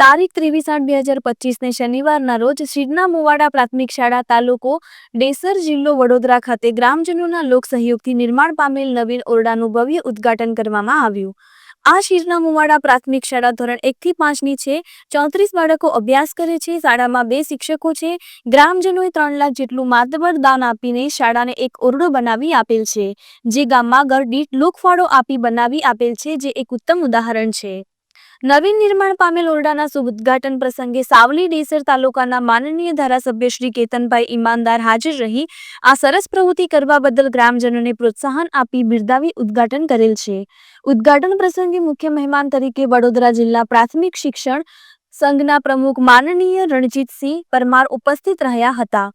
તારીખ ત્રેવીસ આઠ બે હજાર પચીસને શનિવારના રોજ શિરના મુવાડા પ્રાથમિક શાળા તાલુકો ડેસર જિલ્લો વડોદરા ખાતે ગ્રામજનોના લોક સહયોગથી નિર્માણ પામેલ નવીન ઓરડાનું ભવ્ય ઉદ્ઘાટન કરવામાં આવ્યું. આ શિરના મુવાડા પ્રાથમિક શાળા ધોરણ એકથી પાંચની છે. ચોત્રીસ બાળકો અભ્યાસ કરે છે. શાળામાં બે શિક્ષકો છે. ગ્રામજનોએ ત્રણ લાખ જેટલું માતબર દાન આપીને શાળાને એક ઓરડો બનાવી આપેલ છે. જે ગામમાં ઘર દીઠ લોકફાળો આપી બનાવી આપેલ છે, જે એક ઉત્તમ ઉદાહરણ છે. નવીન નિર્માણ પામેલ ઓરડાના શુભ ઉદ્ઘાટન પ્રસંગે સાવલી ડેસર તાલુકાના માનનીય ધારાસભ્ય શ્રી કેતનભાઈ ઈમાનદાર હાજર રહી. આ સરસ પ્રવૃત્તિ કરવા બદલ ગ્રામજનોને પ્રોત્સાહન આપી બિરદાવી ઉદ્ઘાટન કરેલ છે. ઉદ્ઘાટન પ્રસંગે મુખ્ય મહેમાન તરીકે વડોદરા જિલ્લા પ્રાથમિક શિક્ષણ સંઘના પ્રમુખ માનનીય રણજીતસિંહ પરમાર ઉપસ્થિત રહ્યા હતા.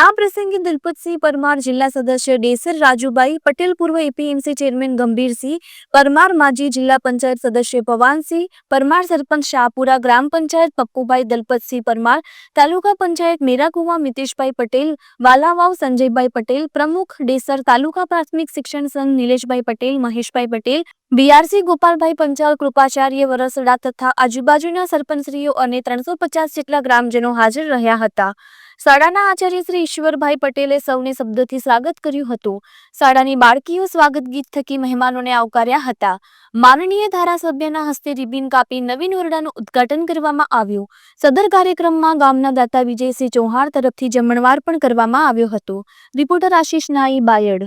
આ પ્રસંગે દિલપતસિંહ પરમાર જિલ્લા સદસ્ય ડેસર રાજુભાઈ, પટેલ પૂર્વ એપીએમસી ચેરમેન ગંભીરસિંહ, પરમાર માજી જિલ્લા પંચાયત સદસ્ય પવાનસિંહ, પરમાર સરપંચ શાહપુરા ગ્રામ પંચાયત પપ્પુભાઈ દલપતસિંહ પરમાર, તાલુકા પંચાયત મેરાકુવા મિતેશભાઈ પટેલ, વાલાવાવ સંજયભાઈ પટેલ, પ્રમુખ ડેસર તાલુકા પ્રાથમિક શિક્ષણ સંઘ નિલેશભાઈ પટેલ, મહેશભાઈ પટેલ, બીઆરસી ગોપાલભાઈ પંચાલ, કૃપાચાર્ય વરસડા તથા આજુબાજુના સરપંચશ્રીઓ અને ત્રણસો પચાસ જેટલા ગ્રામજનો હાજર રહ્યા હતા. શાળાના આચાર્ય શ્રી ઈશ્વરભાઈ પટેલે સૌને શબ્દથી સ્વાગત કર્યું હતું. શાળાની બાળકીઓ સ્વાગત ગીત થકી મહેમાનોને આવકાર્યા હતા. માનનીય ધારાસભ્યના હસ્તે રિબિન કાપી નવીન ઓરડાનું ઉદ્ઘાટન કરવામાં આવ્યું. સદર કાર્યક્રમમાં ગામના દાતા વિજયસિંહ ચૌહાણ તરફથી જમણવાર પણ કરવામાં આવ્યો હતો. રિપોર્ટર આશીષ નાઈ બાયડ.